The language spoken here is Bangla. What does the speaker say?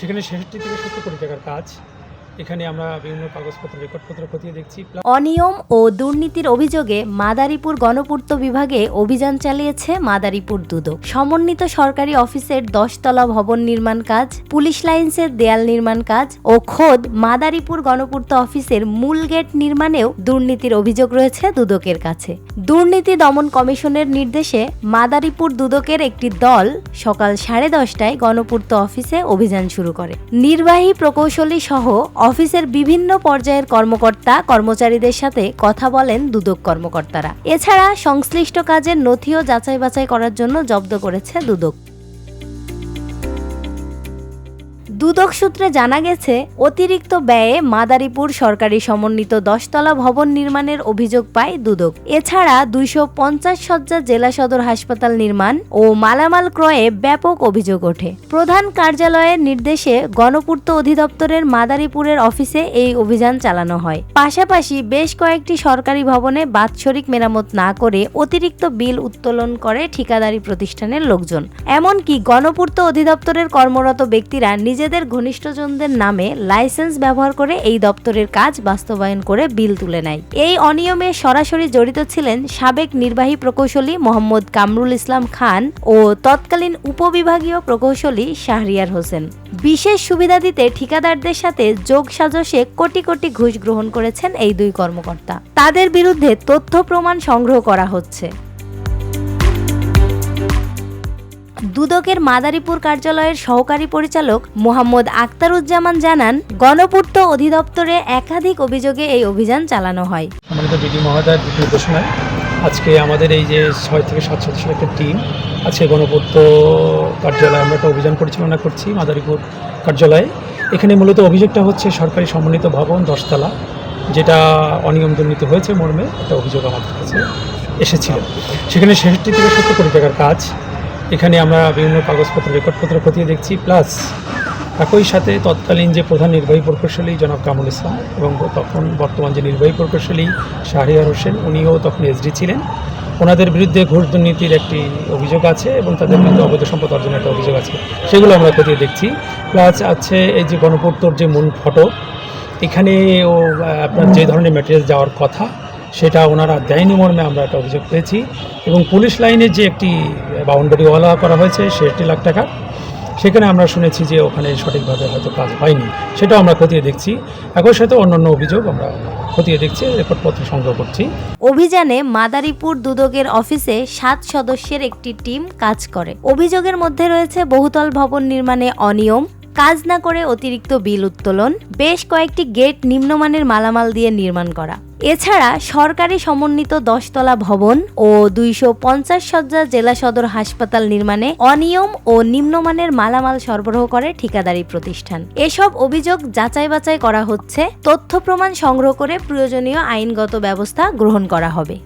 সেখানে ছেষট্টি থেকে সত্তর কোটি টাকার কাজ। এখানে আমরা বিভিন্ন কাগজপত্র, রেকর্ডপত্র খতিয়ে দেখছি। অনিয়ম ও দুর্নীতির অভিযোগে মাদারীপুর গণপূর্ত বিভাগে অভিযান চালিয়েছে মাদারীপুর দুদক। সমন্বিত সরকারি অফিসের দশতলা ভবন নির্মাণ কাজ, পুলিশ লাইন্সের দেয়াল নির্মাণ কাজ ও খোদ মাদারীপুর গণপূর্ত অফিসের মূল গেট নির্মাণেও দুর্নীতির অভিযোগ রয়েছে দুদকের কাছে। দুর্নীতি দমন কমিশনের নির্দেশে মাদারীপুর দুদকের একটি দল সকাল সাড়ে দশটায় গণপূর্ত অফিসে অভিযান শুরু করে। নির্বাহী প্রকৌশলী সহ অফিসের বিভিন্ন পর্যায়ের কর্মকর্তা, কর্মচারীদের সাথে কথা বলেন দুদক কর্মকর্তারা। এছাড়া সংশ্লিষ্ট কাজের নথিও যাচাই বাছাই করার জন্য জব্দ করেছে দুদক। দুদক সূত্রে জানা গেছে, অতিরিক্ত ব্যয়ে মাদারীপুর সরকারি সমন্বিত দশতলা ভবন নির্মাণের অভিযোগ পায় দুদক। এছাড়া দুইশো পঞ্চাশ শয্যা জেলা সদর হাসপাতাল নির্মাণ ও মালামাল ক্রয়ে ব্যাপক অভিযোগ ওঠে। প্রধান কার্যালয়ের নির্দেশে গণপূর্ত অধিদপ্তরের মাদারীপুরের অফিসে এই অভিযান চালানো হয়। পাশাপাশি বেশ কয়েকটি সরকারি ভবনে বাৎসরিক মেরামত না করে অতিরিক্ত বিল উত্তোলন করে ঠিকাদারি প্রতিষ্ঠানের লোকজন। এমনকি গণপূর্ত অধিদপ্তরের কর্মরত ব্যক্তিরা নিজেদের ঘনিষ্ঠজনদের নামে লাইসেন্স ব্যবহার করে এই দপ্তরের কাজ বাস্তবায়ন করে বিল তুলে নেয়। এই অনিয়মে সরাসরি জড়িত ছিলেন সাবেক নির্বাহী প্রকৌশলী মোহাম্মদ কামরুল ইসলাম খান ও তৎকালীন উপবিভাগীয় প্রকৌশলী শাহরিয়ার হোসেন। বিশেষ সুবিধা দিতে ঠিকাদারদের সাথে যোগ সাজসে কোটি কোটি ঘুষ গ্রহণ করেছেন এই দুই কর্মকর্তা। তাদের বিরুদ্ধে তথ্য প্রমাণ সংগ্রহ করা হচ্ছে। দুদকের মাদারীপুর কার্যালয়ের সহকারী পরিচালক মোহাম্মদ আক্তারুজ্জামান জানান, গণপূর্ত অধিদপ্তরে একাধিক অভিযোগে এই অভিযান চালানো হয়। আজকে আমাদের এই যে ছয় থেকে সাত সদস্যের একটা টিম আজকে গণপূর্ত কার্যালয়ে আমরা একটা অভিযান পরিচালনা করছি মাদারীপুর কার্যালয়ে। এখানে মূলত অভিযোগটা হচ্ছে সরকারি সমন্বিত ভবন দশতলা, যেটা অনিয়ম দুর্নীতি হয়েছে মর্মে, একটা অভিযোগ আমাদের কাছে এসেছিল। সেখানে ছেষট্টি থেকে সত্তর কোটি টাকার কাজ এখানে আমরা বিভিন্ন কাগজপত্র, রেকর্ডপত্র খতিয়ে দেখছি, প্লাস একই সাথে তৎকালীন যে প্রধান নির্বাহী প্রকৌশলী জনাব কামুল ইসলাম এবং তখন বর্তমান যে নির্বাহী প্রকৌশলী শাহরিয়ার হোসেন, উনিও তখন এসডি ছিলেন। ওনাদের বিরুদ্ধে ঘুষ দুর্নীতির একটি অভিযোগ আছে এবং তাদের বিরুদ্ধে অবৈধ সম্পদ অর্জনের একটা অভিযোগ আছে। সেগুলো আমরা খতিয়ে দেখছি। প্লাস আছে এই যে গণপূর্তর যে মূল ফটো এখানে ও আপনার যে ধরনের ম্যাটেরিয়াল যাওয়ার কথা সেটা ওনারা দেয়নি মর্মে আমরা একটা অভিযোগ পেয়েছি। এবং পুলিশ লাইনে যে একটি বাউন্ডারি ওয়ালা করা হয়েছে ষাটটি লাখ টাকা। সেখানে আমরা শুনেছি যে ওখানে সঠিকভাবে হয়তো কাজ হয়নি। সেটাও আমরা খতিয়ে দেখছি। একই সাথে অন্যান্য অভিযোগ আমরা খতিয়ে দেখছি, রেকর্ডপত্র সংগ্রহ করছি। অভিযানে মাদারীপুর দুদকের অফিসে সাত সদস্যের একটি টিম কাজ করে। অভিযোগের মধ্যে রয়েছে বহুতল ভবন নির্মাণে অনিয়ম কাজ না করে অতিরিক্ত বিল উত্তোলন, বেশ কয়েকটি গেট নিম্নমানের মালামাল দিয়ে নির্মাণ করা। এছাড়া সরকারি সমন্বিত দশতলা ভবন ও দুইশো পঞ্চাশ শয্যা জেলা সদর হাসপাতাল নির্মাণে অনিয়ম ও নিম্নমানের মালামাল সরবরাহ করে ঠিকাদারি প্রতিষ্ঠান। এসব অভিযোগ যাচাই বাছাই করা হচ্ছে, তথ্য প্রমাণ সংগ্রহ করে প্রয়োজনীয় আইনগত ব্যবস্থা গ্রহণ করা হবে।